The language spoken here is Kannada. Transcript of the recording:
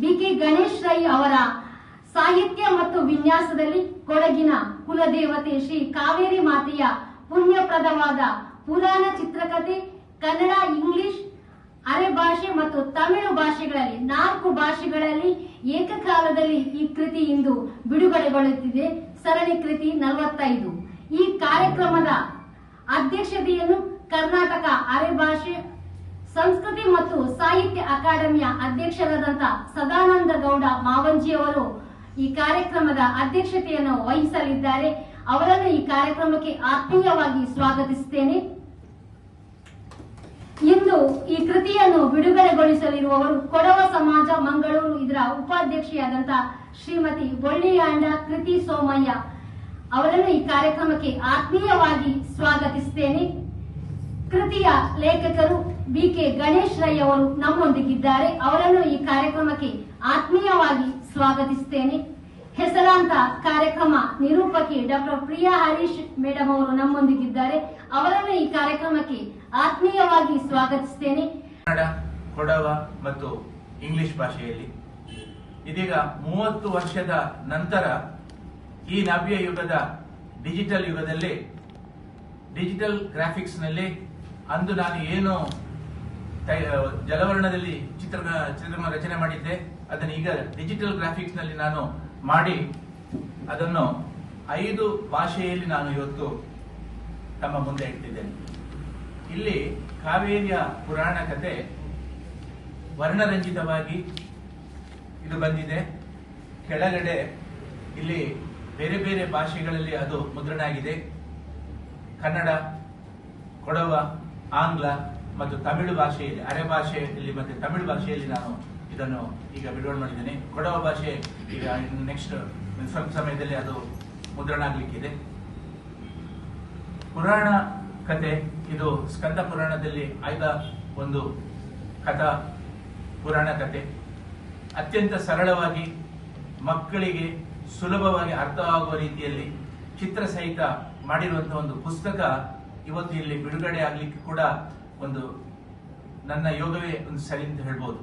ಬಿಕೆ ಗಣೇಶ್ ರೈ ಅವರ ಸಾಹಿತ್ಯ ಮತ್ತು ವಿನ್ಯಾಸದಲ್ಲಿ ಕೊಡಗಿನ ಕುಲದೇವತೆ ಶ್ರೀ ಕಾವೇರಿ ಮಾತೆಯ ಪುಣ್ಯಪ್ರದವಾದ ಪುರಾಣ ಚಿತ್ರಕಥೆ ಕನ್ನಡ, ಇಂಗ್ಲಿಷ್, ಅರೆ ಭಾಷೆ ಮತ್ತು ತಮಿಳು ಭಾಷೆಗಳಲ್ಲಿ, ನಾಲ್ಕು ಭಾಷೆಗಳಲ್ಲಿ ಏಕಕಾಲದಲ್ಲಿ ಈ ಕೃತಿ ಇಂದು ಬಿಡುಗಡೆಗೊಳ್ಳುತ್ತಿದೆ. ಸರಣಿ ಕೃತಿ ನಲವತ್ತೈದು. ಈ ಕಾರ್ಯಕ್ರಮದ ಅಧ್ಯಕ್ಷತೆಯನ್ನು ಕರ್ನಾಟಕ ಅರೆ ಭಾಷೆ ಸಂಸ್ಕೃತಿ ಮತ್ತು ಸಾಹಿತ್ಯ ಅಕಾಡೆಮಿಯ ಅಧ್ಯಕ್ಷರಾದಂತ ಸದಾನಂದ ಗೌಡ ಮಾವಂಜಿಯವರು ಈ ಕಾರ್ಯಕ್ರಮದ ಅಧ್ಯಕ್ಷತೆಯನ್ನು ವಹಿಸಲಿದ್ದಾರೆ. ಅವರನ್ನು ಈ ಕಾರ್ಯಕ್ರಮಕ್ಕೆ ಆತ್ಮೀಯವಾಗಿ ಸ್ವಾಗತಿಸುತ್ತೇನೆ. ಇಂದು ಈ ಕೃತಿಯನ್ನು ಬಿಡುಗಡೆಗೊಳಿಸಲಿರುವವರು ಕೊಡವ ಸಮಾಜ ಮಂಗಳೂರು ಇದರ ಉಪಾಧ್ಯಕ್ಷೆಯಾದಂಥ ಶ್ರೀಮತಿ ಬೊಳ್ಳಿಯಾಂಡ ಕೃತಿ ಸೋಮಯ್ಯ. ಅವರನ್ನು ಈ ಕಾರ್ಯಕ್ರಮಕ್ಕೆ ಆತ್ಮೀಯವಾಗಿ ಸ್ವಾಗತಿಸುತ್ತೇನೆ. ಕೃತಿಯ ಲೇಖಕರು ಬಿ ಕೆ ಗಣೇಶ್ ರೈ ಅವರು ನಮ್ಮೊಂದಿಗಿದ್ದಾರೆ. ಅವರನ್ನು ಈ ಕಾರ್ಯಕ್ರಮಕ್ಕೆ ಆತ್ಮೀಯವಾಗಿ ಸ್ವಾಗತಿಸುತ್ತೇನೆ ಹೆಸರಾಂತ ಕಾರ್ಯಕ್ರಮ ನಿರೂಪಕಿ ಡಾಕ್ಟರ್ ಪ್ರಿಯಾ ಹರೀಶ್ ಮೇಡಮ್ ಅವರು ನಮ್ಮೊಂದಿಗಿದ್ದಾರೆ. ಅವರನ್ನು ಈ ಕಾರ್ಯಕ್ರಮಕ್ಕೆ ಆತ್ಮೀಯವಾಗಿ ಸ್ವಾಗತಿಸುತ್ತೇನೆ ಕನ್ನಡ, ಕೊಡವ ಮತ್ತು ಇಂಗ್ಲಿಷ್ ಭಾಷೆಯಲ್ಲಿ. ಇದೀಗ ಮೂವತ್ತು ವರ್ಷದ ನಂತರ ಈ ನವ್ಯ ಯುಗದ ಡಿಜಿಟಲ್ ಯುಗದಲ್ಲಿ, ಡಿಜಿಟಲ್ ಗ್ರಾಫಿಕ್ಸ್ನಲ್ಲಿ ಅಂದು ನಾನು ಏನು ಜಲವರ್ಣದಲ್ಲಿ ಚಿತ್ರ, ಚಿತ್ರಮ ರಚನೆ ಮಾಡಿದ್ದೆ. ಅದನ್ನು ಈಗ ಡಿಜಿಟಲ್ ಗ್ರಾಫಿಕ್ಸ್ನಲ್ಲಿ ನಾನು ಮಾಡಿ, ಅದನ್ನು ಐದು ಭಾಷೆಯಲ್ಲಿ ನಾನು ಇವತ್ತು ತಮ್ಮ ಮುಂದೆ ಇಟ್ಟಿದ್ದೇನೆ. ಇಲ್ಲಿ ಕಾವೇರಿಯ ಪುರಾಣ ಕತೆ ವರ್ಣರಂಜಿತವಾಗಿ ಇದು ಬಂದಿದೆ. ಕೆಳಗಡೆ ಇಲ್ಲಿ ಬೇರೆ ಬೇರೆ ಭಾಷೆಗಳಲ್ಲಿ ಅದು ಮುದ್ರಣ ಆಗಿದೆ ಕನ್ನಡ, ಕೊಡವ, ಆಂಗ್ಲ ಮತ್ತು ತಮಿಳು ಭಾಷೆಯಲ್ಲಿ, ಅರೆ ಭಾಷೆಯಲ್ಲಿ ಮತ್ತೆ ತಮಿಳು ಭಾಷೆಯಲ್ಲಿ ನಾನು ಇದನ್ನು ಈಗ ಬಿಡುಗಡೆ ಮಾಡಿದ್ದೇನೆ. ಕೊಡವ ಭಾಷೆ ಈಗ ನೆಕ್ಸ್ಟ್ ಸ್ವಲ್ಪ ಸಮಯದಲ್ಲಿ ಅದು ಮುದ್ರಣ ಆಗಲಿಕ್ಕಿದೆ ಪುರಾಣ ಕತೆ, ಇದು ಸ್ಕಂದ ಪುರಾಣದಲ್ಲಿ ಆಯ್ದ ಒಂದು ಕಥಾ, ಪುರಾಣ ಕತೆ. ಅತ್ಯಂತ ಸರಳವಾಗಿ ಮಕ್ಕಳಿಗೆ ಸುಲಭವಾಗಿ ಅರ್ಥವಾಗುವ ರೀತಿಯಲ್ಲಿ ಚಿತ್ರ ಸಹಿತ ಮಾಡಿರುವಂತಹ ಒಂದು ಪುಸ್ತಕ ಇವತ್ತು ಇಲ್ಲಿ ಬಿಡುಗಡೆ ಆಗ್ಲಿಕ್ಕೆ ಕೂಡ ಒಂದು ನನ್ನ ಯೋಗವೇ ಒಂದು ಸರಿ ಅಂತ ಹೇಳ್ಬೋದು.